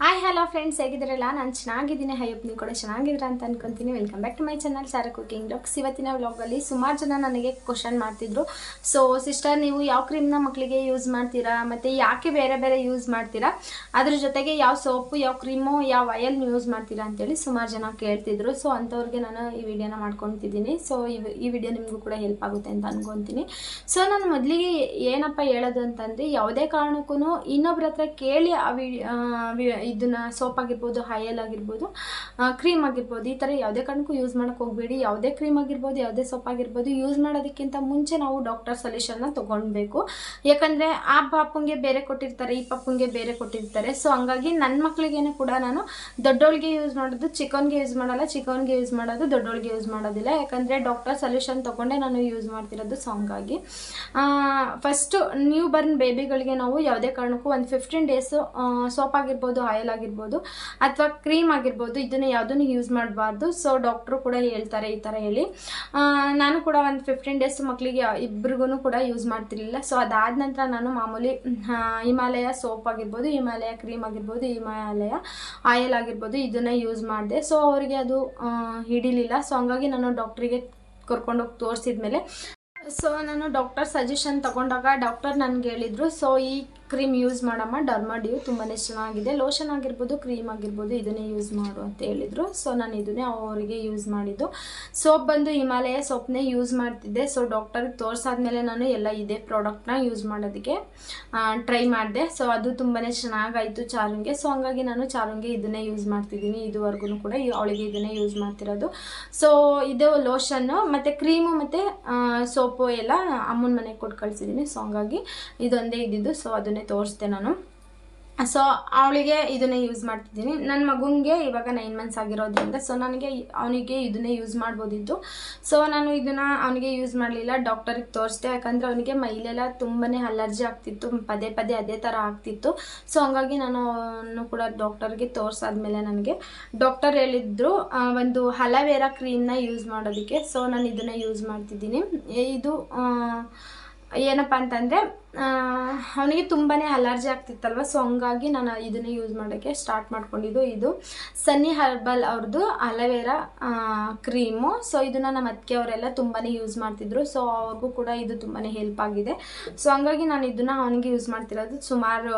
Hi hello friends ಹೇಗಿದ್ದೀರಲ್ಲ? ನಾನು ಚೆನ್ನಾಗಿದ್ದೀನಿ. ಹೈಯಪ್ ನೀವು ಕೂಡ ಚೆನ್ನಾಗಿದ್ದೀರಾ ಅಂತ ಅನ್ಕೊಂತೀನಿ. Welcome back to my channel Sara cooking docs ಇವತ್ತಿನ ವ್ಲಾಗಲ್ಲಿ ಸುಮಾರು ಜನ ನನಗೆ ಕ್ವಶನ್ ಮಾಡ್ತಿದ್ರು. ಸೊ ಸಿಸ್ಟರ್ ನೀವು ಯಾವ ಕ್ರೀಮ್ನ ಮಕ್ಕಳಿಗೆ ಯೂಸ್ ಮಾಡ್ತೀರಾ? ಮತ್ತು ಯಾಕೆ ಬೇರೆ ಬೇರೆ ಯೂಸ್ ಮಾಡ್ತೀರಾ? ಅದ್ರ ಜೊತೆಗೆ ಯಾವ ಸೋಪು ಯಾವ ಕ್ರೀಮು ಯಾವ ಆಯಲ್ ಯೂಸ್ ಮಾಡ್ತೀರಾ ಅಂತೇಳಿ ಸುಮಾರು ಜನ ಕೇಳ್ತಿದ್ರು. ಸೊ ಅಂಥವ್ರಿಗೆ ನಾನು ಈ ವಿಡಿಯೋನ ಮಾಡ್ಕೊತಿದ್ದೀನಿ. ಸೊ ಈ ವಿಡಿಯೋ ನಿಮಗೂ ಕೂಡ ಹೆಲ್ಪ್ ಆಗುತ್ತೆ ಅಂತ ಅನ್ಕೊತೀನಿ. ಸೊ ನಾನು ಮೊದಲಿಗೆ ಏನಪ್ಪ ಹೇಳೋದು ಅಂತಂದರೆ ಯಾವುದೇ ಕಾರಣಕ್ಕೂ ಇನ್ನೊಬ್ರ ಹತ್ರ ಕೇಳಿ ಆ, ವಿ- ಇದನ್ನ ಸೋಪ್ ಆಗಿರ್ಬೋದು ಹೈಯಲ್ ಆಗಿರ್ಬೋದು ಕ್ರೀಮ್ ಆಗಿರ್ಬೋದು, ಈ ಥರ ಯಾವುದೇ ಕಾರಣಕ್ಕೂ ಯೂಸ್ ಮಾಡೋಕೆ ಹೋಗಬೇಡಿ. ಯಾವುದೇ ಕ್ರೀಮ್ ಆಗಿರ್ಬೋದು, ಯಾವುದೇ ಸೋಪ್ ಆಗಿರ್ಬೋದು ಯೂಸ್ ಮಾಡೋದಕ್ಕಿಂತ ಮುಂಚೆ ನಾವು ಡಾಕ್ಟರ್ ಸೊಲ್ಯೂಷನ್ನ ತೊಗೊಳ್ಬೇಕು ಯಾಕಂದರೆ ಆ ಪಾಪುಂಗೆ ಬೇರೆ ಕೊಟ್ಟಿರ್ತಾರೆ, ಈ ಪಾಪುಂಗೆ ಬೇರೆ ಕೊಟ್ಟಿರ್ತಾರೆ. ಸೊ ಹಂಗಾಗಿ ನನ್ನ ಮಕ್ಕಳಿಗೇನು ಕೂಡ ನಾನು ದೊಡ್ಡೋಳಿಗೆ ಯೂಸ್ ಮಾಡೋದು ಚಿಕನ್ಗೆ ಯೂಸ್ ಮಾಡಲ್ಲ. ಚಿಕನ್ಗೆ ಯೂಸ್ ಮಾಡೋದು, ದೊಡ್ಡೋಳಿಗೆ ಯೂಸ್ ಮಾಡೋದಿಲ್ಲ. ಯಾಕಂದರೆ ಡಾಕ್ಟರ್ ಸೊಲ್ಯೂಷನ್ ತೊಗೊಂಡೆ ನಾನು ಯೂಸ್ ಮಾಡ್ತಿರೋದು ಸೊ ಹಂಗಾಗಿ. ಫಸ್ಟು ನ್ಯೂ ಬರ್ನ್ ಬೇಬಿಗಳಿಗೆ ನಾವು ಯಾವುದೇ ಕಾರಣಕ್ಕೂ ಒಂದು ಫಿಫ್ಟೀನ್ ಡೇಸು ಸೋಪ್ ಆಗಿರ್ಬೋದು ಆಯಿಲ್ ಆಗಿರ್ಬೋದು ಅಥವಾ ಕ್ರೀಮ್ ಆಗಿರ್ಬೋದು, ಇದನ್ನು ಯಾವುದನ್ನು ಯೂಸ್ ಮಾಡಬಾರ್ದು. ಸೊ ಡಾಕ್ಟ್ರು ಕೂಡ ಹೇಳ್ತಾರೆ ಈ ಥರ ಹೇಳಿ. ನಾನು ಕೂಡ ಒಂದು ಫಿಫ್ಟೀನ್ ಡೇಸ್ ಮಕ್ಕಳಿಗೆ ಇಬ್ರಿಗೂ ಕೂಡ ಯೂಸ್ ಮಾಡ್ತಿರ್ಲಿಲ್ಲ. ಸೊ ಅದಾದ ನಂತರ ನಾನು ಮಾಮೂಲಿ ಹಿಮಾಲಯ ಸೋಪ್ ಆಗಿರ್ಬೋದು, ಹಿಮಾಲಯ ಕ್ರೀಮ್ ಆಗಿರ್ಬೋದು, ಹಿಮಾಲಯ ಆಯಿಲ್ ಆಗಿರ್ಬೋದು, ಇದನ್ನು ಯೂಸ್ ಮಾಡಿದೆ. ಸೊ ಅವರಿಗೆ ಅದು ಹಿಡಿಲಿಲ್ಲ. ಸೊ ಹಂಗಾಗಿ ನಾನು ಡಾಕ್ಟ್ರಿಗೆ ಕರ್ಕೊಂಡೋಗಿ ತೋರಿಸಿದ್ಮೇಲೆ ಸೊ ನಾನು ಡಾಕ್ಟರ್ ಸಜೆಷನ್ ತಗೊಂಡಾಗ ಡಾಕ್ಟರ್ ನನಗೆ ಹೇಳಿದರು. ಸೊ ಈ ಕ್ರೀಮ್ ಯೂಸ್ ಮಾಡಮ್ಮ, ಡರ್ಮಾಡಿಯು ತುಂಬಾ ಚೆನ್ನಾಗಿದೆ. ಲೋಷನ್ ಆಗಿರ್ಬೋದು, ಕ್ರೀಮ್ ಆಗಿರ್ಬೋದು, ಇದನ್ನೇ ಯೂಸ್ ಮಾಡು ಅಂತ ಹೇಳಿದರು. ಸೊ, ನಾನು ಇದನ್ನೇ ಅವರಿಗೆ ಯೂಸ್ ಮಾಡಿದ್ದು. ಸೋಪ್ ಬಂದು ಹಿಮಾಲಯ ಸೋಪ್ನೇ ಯೂಸ್ ಮಾಡ್ತಿದ್ದೆ. ಸೊ ಡಾಕ್ಟರ್ಗೆ ತೋರಿಸಾದ್ಮೇಲೆ ನಾನು ಎಲ್ಲ ಇದೇ ಪ್ರಾಡಕ್ಟ್ನ ಯೂಸ್ ಮಾಡೋದಕ್ಕೆ ಟ್ರೈ ಮಾಡಿದೆ. ಸೊ, ಅದು ತುಂಬಾ ಚೆನ್ನಾಗಾಯಿತು ಚಾರುಂಗೆ. ಸೊ, ಹಂಗಾಗಿ ನಾನು ಚಾರುಂಗೆ ಇದನ್ನೇ ಯೂಸ್ ಮಾಡ್ತಿದ್ದೀನಿ. ಇದುವರೆಗೂ ಕೂಡ ಅವಳಿಗೆ ಇದನ್ನೇ ಯೂಸ್ ಮಾಡ್ತಿರೋದು. ಸೊ, ಇದು ಲೋಷನ್ನು, ಮತ್ತು ಕ್ರೀಮು, ಮತ್ತು ಸೋಪು ಎಲ್ಲ ಅಮ್ಮನ ಮನೆಗೆ ಕೊಟ್ಟು ಕಳಿಸಿದ್ದೀನಿ ಸೊ, ಹಂಗಾಗಿ ಇದೊಂದೇ ಇದ್ದಿದ್ದು. ಸೊ, ಅದನ್ನೇ ತೋರಿಸ್ದೆ ನಾನು. ಸೊ ಅವಳಿಗೆ ಇದನ್ನೇ ಯೂಸ್ ಮಾಡ್ತಿದ್ದೀನಿ. ನನ್ನ ಮಗುಂಗೆ ಇವಾಗ ನೈನ್ ಮಂತ್ಸ್ ಆಗಿರೋದ್ರಿಂದ ಸೊ ನನಗೆ ಅವನಿಗೆ ಇದನ್ನೇ ಯೂಸ್ ಮಾಡ್ಬೋದಿತ್ತು. ಸೊ ನಾನು ಇದನ್ನು ಅವನಿಗೆ ಯೂಸ್ ಮಾಡಲಿಲ್ಲ. ಡಾಕ್ಟರಿಗೆ ತೋರಿಸ್ದೆ. ಯಾಕಂದರೆ ಅವನಿಗೆ ಮೈಲೆಲ್ಲ ತುಂಬಾ ಅಲರ್ಜಿ ಆಗ್ತಿತ್ತು. ಪದೇ ಪದೇ ಅದೇ ಥರ ಆಗ್ತಿತ್ತು. ಸೊ ಹಂಗಾಗಿ ನಾನು ಅವನು ಕೂಡ ಡಾಕ್ಟರ್ಗೆ ತೋರಿಸಾದ್ಮೇಲೆ ನನಗೆ ಡಾಕ್ಟರ್ ಹೇಳಿದ್ರು ಒಂದು ಹಲವೇರಾ ಕ್ರೀಮ್ನ ಯೂಸ್ ಮಾಡೋದಕ್ಕೆ. ಸೊ ನಾನು ಇದನ್ನು ಯೂಸ್ ಮಾಡ್ತಿದ್ದೀನಿ. ಇದು ಏನಪ್ಪ ಅಂತಂದರೆ ಅವನಿಗೆ ತುಂಬಾ ಅಲರ್ಜಿ ಆಗ್ತಿತ್ತಲ್ವ ಸೊ ಹಂಗಾಗಿ ನಾನು ಇದನ್ನು ಯೂಸ್ ಮಾಡೋಕ್ಕೆ ಸ್ಟಾರ್ಟ್ ಮಾಡ್ಕೊಂಡಿದ್ದು ಇದು. ಸನ್ನಿ ಹರ್ಬಲ್ ಅವ್ರದ್ದು ಅಲವೇರಾ ಕ್ರೀಮು ಸೊ ಇದನ್ನು ನಮ್ಮ ಅತ್ತಿಗೆ ಅವರೆಲ್ಲ ತುಂಬಾ ಯೂಸ್ ಮಾಡ್ತಿದ್ರು ಸೊ ಅವ್ರಿಗೂ ಕೂಡ ಇದು ತುಂಬಾ ಹೆಲ್ಪ್ ಆಗಿದೆ. ಸೊ ಹಂಗಾಗಿ ನಾನು ಇದನ್ನು ಅವನಿಗೆ ಯೂಸ್ ಮಾಡ್ತಿರೋದು. ಸುಮಾರು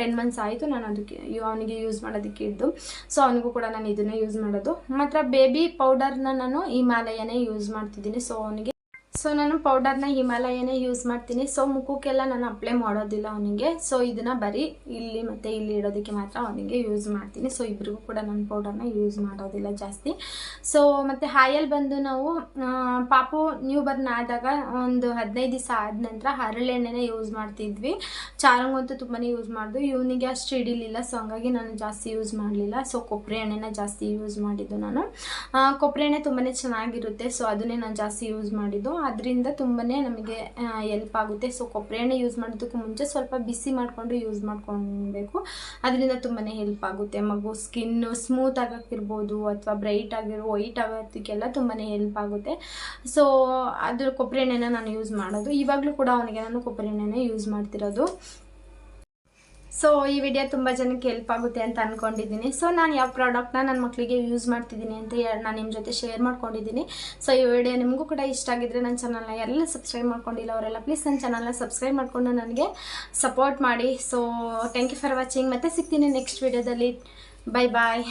ಟೆನ್ ಮಂತ್ಸ್ ಆಯಿತು ನಾನು ಅದಕ್ಕೆ ಅವನಿಗೆ ಯೂಸ್ ಮಾಡೋದಕ್ಕೆ ಇದ್ದು. ಸೊ ಅವನಿಗೂ ಕೂಡ ನಾನು ಇದನ್ನೇ ಯೂಸ್ ಮಾಡೋದು. ಮಾತ್ರ ಬೇಬಿ ಪೌಡರ್ನ ನಾನು ಹಿಮಾಲಯನೇ ಯೂಸ್ ಮಾಡ್ತಿದ್ದೀನಿ ಸೊ ಅವನಿಗೆ ಸೊ ನಾನು ಪೌಡರ್ನ ಹಿಮಾಲಯನೇ ಯೂಸ್ ಮಾಡ್ತೀನಿ. ಸೊ ಮುಖಕ್ಕೆಲ್ಲ ನಾನು ಅಪ್ಲೈ ಮಾಡೋದಿಲ್ಲ ಅವನಿಗೆ. ಸೊ ಇದನ್ನ ಬರೀ ಇಲ್ಲಿ ಮತ್ತು ಇಲ್ಲಿ ಇಡೋದಕ್ಕೆ ಮಾತ್ರ ಅವನಿಗೆ ಯೂಸ್ ಮಾಡ್ತೀನಿ. ಸೊ ಇಬ್ಬರಿಗೂ ಕೂಡ ನಾನು ಪೌಡರ್ನ ಯೂಸ್ ಮಾಡೋದಿಲ್ಲ ಜಾಸ್ತಿ. ಸೊ ಮತ್ತು ಹಾಯಲ್ ಬಂದು ನಾವು ಪಾಪು ನ್ಯೂ ಬರ್ನ್ ಆದಾಗ ಒಂದು ಹದಿನೈದು ದಿವಸ ಆದ ನಂತರ ಹರಳೆಣ್ಣೆನೇ ಯೂಸ್ ಮಾಡ್ತಿದ್ವಿ. ಚಾರಂಗಂತೂ ತುಂಬಾ ಯೂಸ್ ಮಾಡಿದ್ವಿ ಇವನಿಗೆ ಅಷ್ಟು ಹಿಡಿಲಿಲ್ಲ. ಸೊ ಹಂಗಾಗಿ ನಾನು ಜಾಸ್ತಿ ಯೂಸ್ ಮಾಡಲಿಲ್ಲ. ಸೊ ಕೊಬ್ಬರಿ ಎಣ್ಣೆನ ಜಾಸ್ತಿ ಯೂಸ್ ಮಾಡಿದ್ದು ನಾನು. ಕೊಬ್ಬರಿ ಎಣ್ಣೆ ತುಂಬಾ ಚೆನ್ನಾಗಿರುತ್ತೆ. ಸೊ ಅದನ್ನೇ ನಾನು ಜಾಸ್ತಿ ಯೂಸ್ ಮಾಡಿದ್ದು. ಅದರಿಂದ ತುಂಬಾ ನಮಗೆ ಎಲ್ಪ್ ಆಗುತ್ತೆ. ಸೊ ಕೊಬ್ಬರಿ ಎಣ್ಣೆ ಯೂಸ್ ಮಾಡೋದಕ್ಕೂ ಮುಂಚೆ ಸ್ವಲ್ಪ ಬಿಸಿ ಮಾಡಿಕೊಂಡು ಯೂಸ್ ಮಾಡ್ಕೊಬೇಕು. ಅದರಿಂದ ತುಂಬಾ ಹೆಲ್ಪ್ ಆಗುತ್ತೆ. ಮಗು ಸ್ಕಿನ್ನು ಸ್ಮೂತ್ ಆಗೋಕ್ಕಿರ್ಬೋದು ಅಥವಾ ಬ್ರೈಟ್ ಆಗಿರೋ ವೈಟ್ ಆಗೋದಕ್ಕೆಲ್ಲ ತುಂಬಾ ಹೆಲ್ಪ್ ಆಗುತ್ತೆ. ಸೊ ಅದ್ರ ಕೊಬ್ಬರಿ ಎಣ್ಣೆನ ನಾನು ಯೂಸ್ ಮಾಡೋದು. ಇವಾಗಲೂ ಕೂಡ ಅವನಿಗೆ ನಾನು ಕೊಬ್ಬರಿ ಎಣ್ಣೆನೇ ಯೂಸ್ ಮಾಡ್ತಿರೋದು. ಸೊ ಈ ವಿಡಿಯೋ ತುಂಬ ಜನಕ್ಕೆ ಹೆಲ್ಪ್ ಆಗುತ್ತೆ ಅಂತ ಅಂದ್ಕೊಂಡಿದ್ದೀನಿ ಸೊ ನಾನು ಯಾವ ಪ್ರಾಡಕ್ಟ್ನ ನನ್ನ ಮಕ್ಕಳಿಗೆ ಯೂಸ್ ಮಾಡ್ತಿದ್ದೀನಿ ಅಂತ ನಾನು ನಿಮ್ಮ ಜೊತೆ ಶೇರ್ ಮಾಡ್ಕೊಂಡಿದ್ದೀನಿ. ಸೊ ಈ ವಿಡಿಯೋ ನಿಮಗೂ ಕೂಡ ಇಷ್ಟ ಆಗಿದ್ರೆ ನನ್ನ ಚಾನಲ್ನ ಎಲ್ಲ ಸಬ್ಸ್ಕ್ರೈಬ್ ಮಾಡ್ಕೊಂಡಿಲ್ಲ ಅವರೆಲ್ಲ ಪ್ಲೀಸ್ ನನ್ನ ಚಾನಲ್ನ ಸಬ್ಸ್ಕ್ರೈಬ್ ಮಾಡಿಕೊಂಡು ನನಗೆ ಸಪೋರ್ಟ್ ಮಾಡಿ. So thank you for watching ಮತ್ತೆ ಸಿಗ್ತೀನಿ ನೆಕ್ಸ್ಟ್ ವಿಡಿಯೋದಲ್ಲಿ ಬೈ ಬಾಯ್